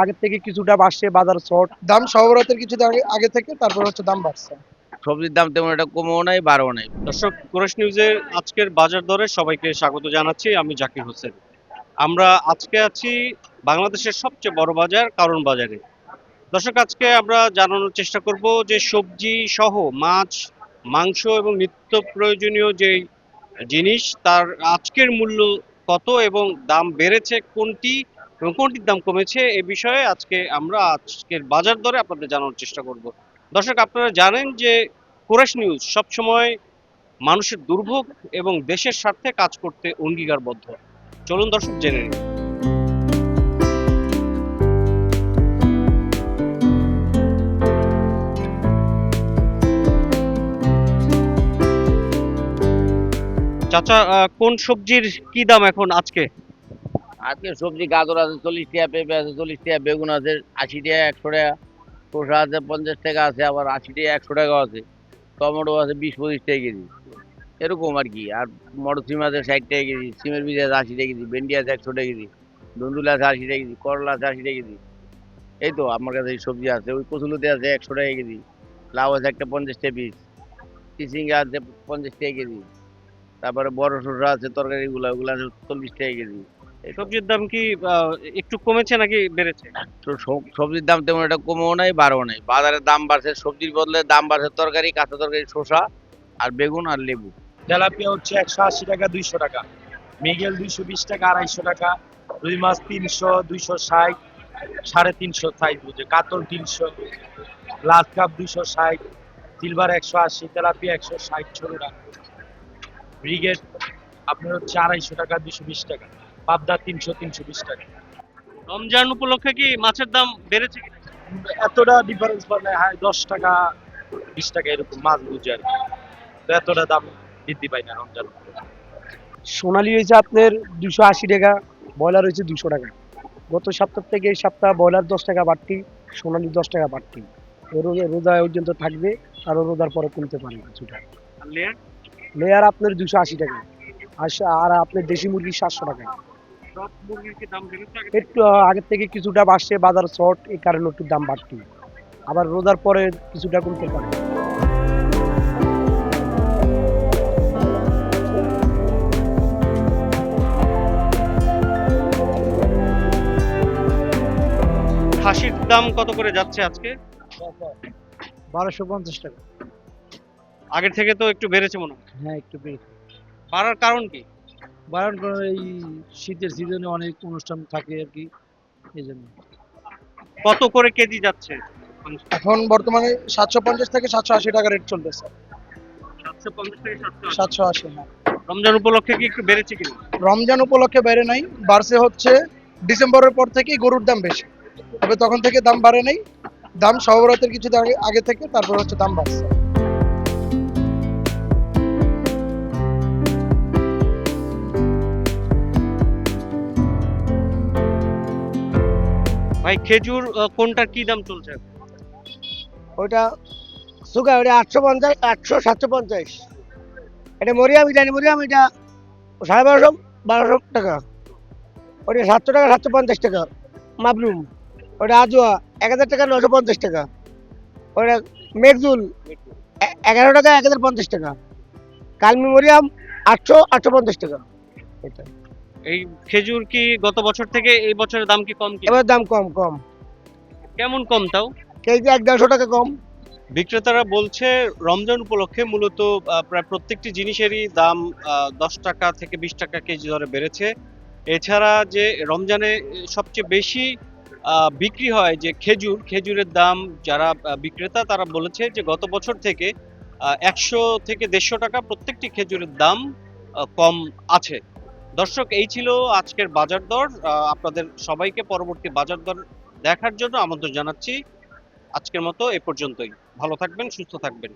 আগের থেকে কিছুটা বাড়ছে বাজার শর্ট দাম সহবরাতের কিছু আগে আগে থেকে তারপর হচ্ছে দাম বাড়ছে। সবজির দাম তেমন একটা কমও নাই বাড়ও নাই। দর্শক কুরেশ নিউজের আজকের বাজার দরে সবাইকে স্বাগত জানাচ্ছি আমি জাকির হোসেন। আমরা আজকে আছি বাংলাদেশের সবচেয়ে বড় বাজার কারণ বাজারে। দর্শক আজকে আমরা জানানোর চেষ্টা করব যে সবজি সহ মাছ মাংস এবং নিত্য প্রয়োজনীয় যে জিনিস তার আজকের মূল্য কত এবং দাম বেড়েছে কোনটি এবং কোনটির দাম কমেছে এ বিষয়ে আজকে আমরা আজকের বাজার দরে আপনাদের জানানোর চেষ্টা করব। দর্শক, আপনারা জানেন যে কোরেশ নিউজ সবসময় মানুষের দুর্ভোগ এবং দেশের স্বার্থে কাজ করতে অঙ্গীকারবদ্ধ। চলুন দর্শক, জেনে নিন চাচা কোন সবজির কি দাম এখন আজকে? আজকে সবজি গাজর আছে চল্লিশ টাকা, পেঁপে আছে চল্লিশ টাকা, বেগুন আছে আশি টাকা, একশো টাকা, শসা আছে পঞ্চাশ টাকা আছে, আবার আশি টাকা, একশো টাকা আছে। টমেটো আছে বিশ, পঁচিশ টাকা কেজি। এরকম আর কি। আর মটর সিম আছে ষাট টাকা কেজি, সিমের বীজ আছে আশি টাকা কেজি, ভেন্ডি আছে একশো টাকা কেজি, ধুন্দুল আছে আশি টাকা কেজি, করলা আছে আশি টাকা কেজি। এই তো আমার কাছে এই সবজি আছে, ওই কচুলুতে আছে একশো টাকা কেজি, লাউ আছে একটা পঞ্চাশ টাকা পিস চিচিঙ্গা আছে পঞ্চাশ টাকা কেজি, তারপরে বড় শসা আছে তরকারিগুলো, ওগুলো আছে চল্লিশ টাকা কেজি। সবজির দাম কি একটু কমেছে নাকি বেড়েছে? সবজির দাম তেমন একটা কমও নাই বাড়ও নাই। বাজারে দাম বাড়ছে সবজির বদলে দাম বাড়ছে তরকারি কাঁচা তরকারি শসা আর বেগুন আর লেবু। তেলাপিয়া হচ্ছে একশো আশি টাকা দুইশো টাকা। মৃগেল দুইশো বিশ টাকা আড়াইশো টাকা। রুই মাছ তিনশো দুইশো ষাট সাড়ে তিনশো সাইজ বুঝে। কাতল তিনশো গ্লাস কাপ দুইশো ষাট সিলভার একশো আশি তেলাপিয়া একশো ষাট ছোটটা ব্রিগেড আপনার হচ্ছে আড়াইশো টাকা দুইশো বিশ টাকা। পাবদা তিনশো তিনশো বিশ টাকা। রমজান উপলক্ষে কি মাছের দাম বেড়েছে কি? এতটা ডিফারেন্স মানে হয় দশ টাকা বিশ টাকা এরকম মাছ বুঝে আর কি। তো এতটা দাম বৃদ্ধি পায় না রমজান সোনালি হয়েছে আপনার দুশো আশি টাকা ব্রয়লার হয়েছে দুশো টাকা। গত সপ্তাহ থেকে এই সপ্তাহ ব্রয়লার দশ টাকা বাড়তি সোনালি দশ টাকা বাড়তি। রোজা পর্যন্ত থাকবে আর রোজার পরে কমতে পারে কিছুটা। আর লেয়ার লেয়ার আপনার দুশো আশি টাকা। আর আপনার দেশি মুরগি সাতশো টাকা। বেড়েছে একটু আগের থেকে কিছুটা বাড়ছে বাজার শর্ট এই কারণে একটু দাম বাড়তি। আবার রোজার পরে কিছুটা কমতে পারে। খাসির দাম কত করে যাচ্ছে আজকে? বারোশো পঞ্চাশ টাকা। আগের থেকে তো একটু বেড়েছে মনে হয়। হ্যাঁ একটু বেশি বাড়ার কারণ কি? বারণ করে এই শীতের সিজনে অনেক অনুষ্ঠান থাকে আর কি এই জন্য। কত করে কেজি যাচ্ছে? এখন বর্তমানে সাতশো পঞ্চাশ থেকে সাতশো আশি টাকা রেট চলতেছে। সাতশো পঞ্চাশ থেকে সাতশো সাতশো আশি হ্যাঁ। রমজান উপলক্ষে কি একটু বেড়েছে কিনা? রমজান উপলক্ষে বেড়ে নাই বাড়ছে হচ্ছে ডিসেম্বরের পর থেকেই গরুর দাম বেশি। তবে তখন থেকে দাম বাড়ে নাই দাম সহবরাতের কিছু আগে থেকে তারপর হচ্ছে দাম বাড়ছে। ভাই, খেজুর কোনটার কি দাম চলছে ওইটা সুগার ওটা আটশো পঞ্চাশ, আটশো সাতশো পঞ্চাশ। এটা মরিয়াম এটা মরিয়াম এটা সাড়ে বারোশো বারোশো টাকা। ওটা সাতশো টাকা, সাতশো পঞ্চাশ টাকা। মাবলুম ওটা আজুয়া, এক হাজার টাকা, নশো পঞ্চাশ টাকা। ওটা মেঘজুল এগারো টাকা, এক হাজার পঞ্চাশ টাকা। কালমি মরিয়াম, আটশো আটশো পঞ্চাশ টাকা। এটা এই খেজুর কি গত বছর থেকে এই বছরের দাম কি কম কি এবার দাম কম কম। কেমন কম তাও? কেজি এক দেড়শো টাকা কম। বিক্রেতারা বলছে রমজান উপলক্ষে মূলত প্রায় প্রত্যেকটি জিনিসেরই দাম দশ টাকা থেকে বিশ টাকা কেজি দরে বেড়েছে। এছাড়া যে রমজানে সবচেয়ে বেশি বিক্রি হয় যে খেজুর খেজুরের দাম যারা বিক্রেতা তারা বলেছে যে গত বছর থেকে একশো থেকে দেড়শো টাকা প্রত্যেকটি খেজুরের দাম কম আছে। দর্শক, এই ছিল আজকের বাজার দর। আপনাদের সবাইকে পরবর্তী বাজার দর দেখার জন্য আমন্ত্রণ জানাচ্ছি। আজকের মতো এ পর্যন্তই। ভালো থাকবেন, সুস্থ থাকবেন।